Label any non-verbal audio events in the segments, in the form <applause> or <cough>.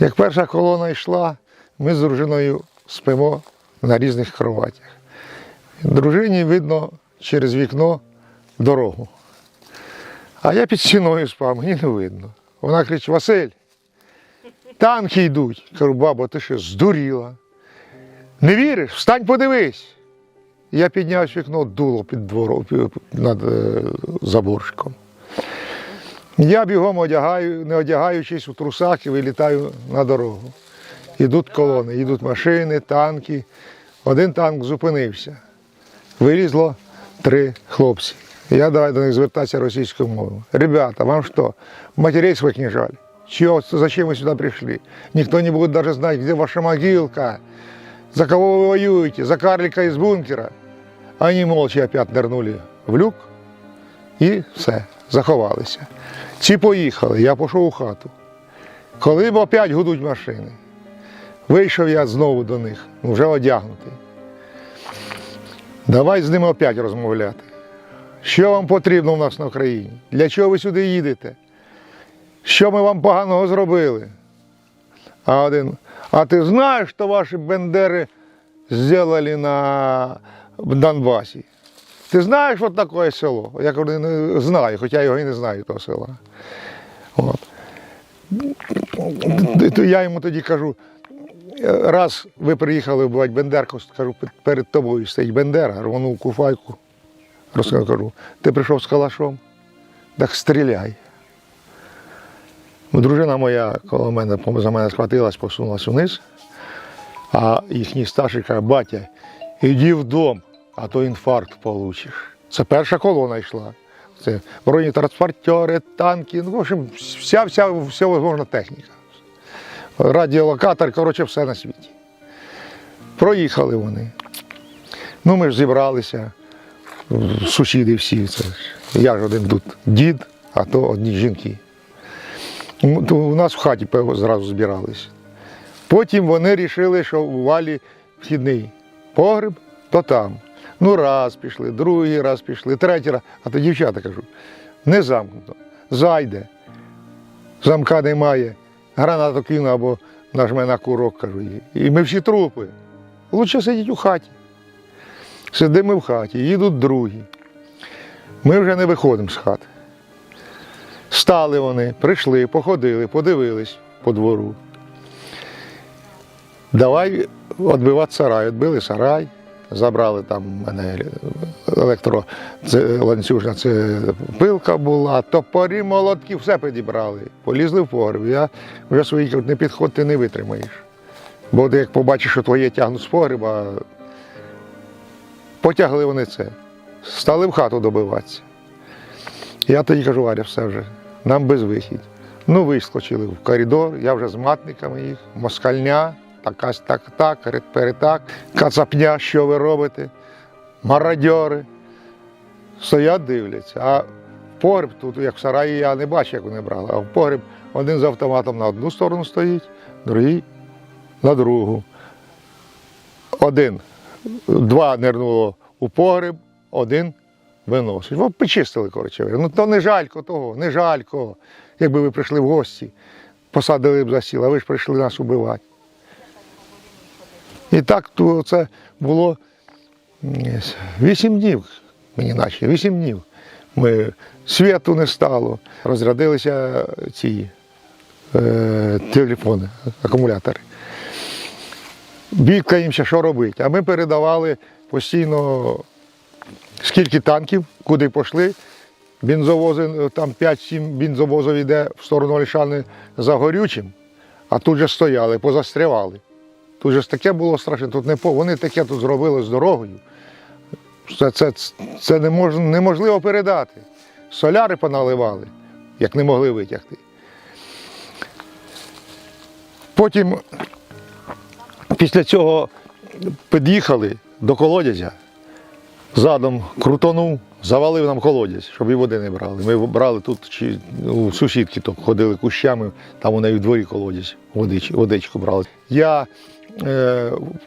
Як перша колона йшла, ми з дружиною спимо на різних кроватях. Дружині видно через вікно дорогу. А я під стіною спав, мені не видно. Вона кричить: Василь, танки йдуть. Кажу, бабо, ти що, здуріла? Не віриш? Встань, подивись. Я підняв вікно, дуло під двором над е, заборчиком. Я бігом одягаю, не одягаючись у трусах і вилітаю на дорогу. Ідуть колони, йдуть машини, танки. Один танк зупинився. Вилізло три хлопці. Я давай до них звертатися російською мовою. Ребята, вам що, матерей своих не жаль? Чего, зачем вы сюда пришли? Никто не будет даже знать, где ваша могилка. За кого вы воюете? За карлика из бункера. Они молча опять нырнули в люк і все, заховалися. Ці поїхали, я пішов у хату. Коли б опять гудуть машини, вийшов я знову до них, ну, вже одягнутий. Давай з ними опять розмовляти. Що вам потрібно в нас на Україні? Для чого ви сюди їдете? Що ми вам поганого зробили? А один, а ти знаєш, що ваші бендери зробили на Донбасі? Ти знаєш, що таке село? Я кажу, не знаю, хоча я його і не знаю, того села. От. Я йому тоді кажу, раз ви приїхали вбивати Бендерку, кажу, перед тобою стоїть Бендера, рванув куфайку. Розказав, кажу, ти прийшов з калашом? Так стріляй. Ну, Дружина моя коло мене за мене схватилась, посунулась вниз, а їхній старший каже, батя, іди в дом, а то інфаркт получиш. Це перша колона йшла. Це бронетранспортери, танки, ну, в общем, вся, вся, вся можна техніка. Радіолокатор, коротше, все на світі. Проїхали вони. Ну, ми ж зібралися, сусіди всі. Це. Я ж один тут дід, а то одні жінки. Ну, У нас в хаті зразу збирались. Потім вони вирішили, що у валі вхідний погреб, то там. Ну, раз пішли, другий раз пішли, третій раз. А то дівчата кажу, не замкнуто. Зайде. Замка немає, гранату кину або нажме на курок, кажу. І ми всі трупи. Лучше сидіть у хаті. Сидимо в хаті, їдуть другі. Ми вже не виходимо з хати. Стали вони, прийшли, походили, подивились по двору. Давай відбивати сарай. Відбили сарай, забрали там у мене електро, це, пилка була, топорі, молотки, все підібрали. Полізли в погреб. Я вже свої кажуть, не підходь, ти не витримаєш. Бо як побачиш, що твоє тягнуть з погреба, потягли вони це. Стали в хату добиватися. Я тоді кажу, Варя, все вже, нам без вихід. Ну, вискочили в коридор, я вже з матниками їх, москальня, такась так, так, перетак, кацапня, що ви робите, мародьори. Стоять, дивляться. А в погреб тут, як в сараї, я не бачу, як вони брали, а в погреб один з автоматом на одну сторону стоїть, другий на другу. Один, два нирнуло у погреб, один виносить. Ви почистили, коротше. Ну то не жалько того, не жалько. Якби ви прийшли в гості, посадили б за сіл, а ви ж прийшли нас убивати. І так це було м, вісім днів, мені наче, вісім днів. Ми, світу не стало, розрядилися ці е, телефони, акумулятори. Бікаємося, що робити. А ми передавали постійно скільки танків, куди пішли. Бензовози, там 5-7 бензовозів йде в сторону Ольшани за горючим, а тут же стояли, позастрявали. Тут же ж таке було страшно, тут не по... вони таке тут зробили з дорогою. Це, це, це не мож... неможливо передати. Соляри поналивали, як не могли витягти. Потім після цього під'їхали до колодязя, задом крутонув, завалив нам колодязь, щоб і води не брали. Ми брали тут чи у сусідки, то ходили кущами, там у неї в дворі колодязь, водич, водичку брали. Я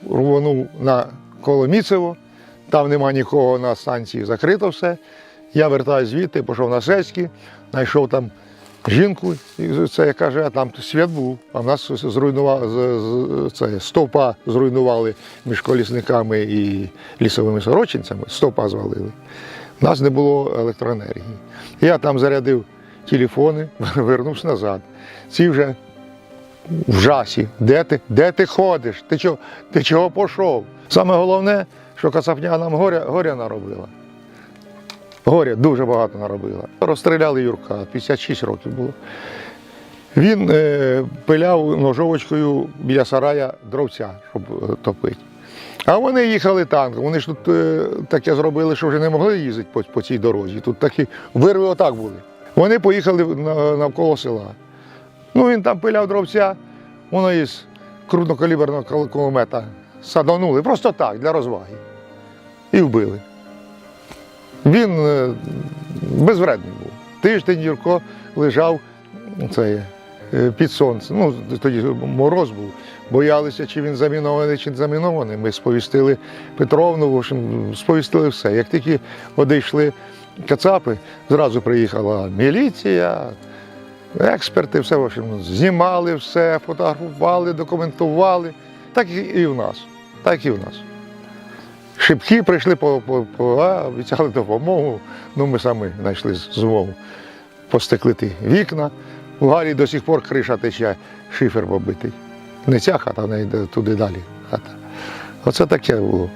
рвонув на Коломіцево, там нема нікого на станції, закрито все. Я вертаюся звідти, пішов на Сецькі, знайшов там жінку, це я каже, а там світ був. А в нас зруйнували це, стовпа зруйнували між колісниками і лісовими сорочинцями, стовпа звалили. У нас не було електроенергії. Я там зарядив телефони, <laughs> вернувся назад. Ці вже в жасі. Де ти? Де ти ходиш? Ти чого, ти чого пішов? Саме головне, що Кацапня нам горя, горя наробила. Горя дуже багато наробила. Розстріляли Юрка, 56 років було. Він е, пиляв ножовочкою біля сарая дровця, щоб е, топити. А вони їхали танком. Вони ж тут е, таке зробили, що вже не могли їздити по, по цій дорозі. Тут такі вирви отак були. Вони поїхали на- навколо села. Ну, він там пиляв дровця, воно із крупнокаліберного кулемета саданули. Просто так, для розваги. І вбили. Він е, безвредний був. Тиждень Юрко лежав це, е, під сонцем. Ну, тоді мороз був. Боялися, чи він замінований, чи не замінований. Ми сповістили Петровну, в общем, сповістили все. Як тільки одійшли кацапи, зразу приїхала міліція, експерти, все в общем, знімали все, фотографували, документували. Так і- в нас. Так і в нас. Шибки прийшли по, по, по а, обіцяли допомогу. Ну, ми самі знайшли змогу постеклити вікна. У Галі до сих пор криша тече, шифер побитий. Не ця хата, йде туди далі хата. Оце таке було.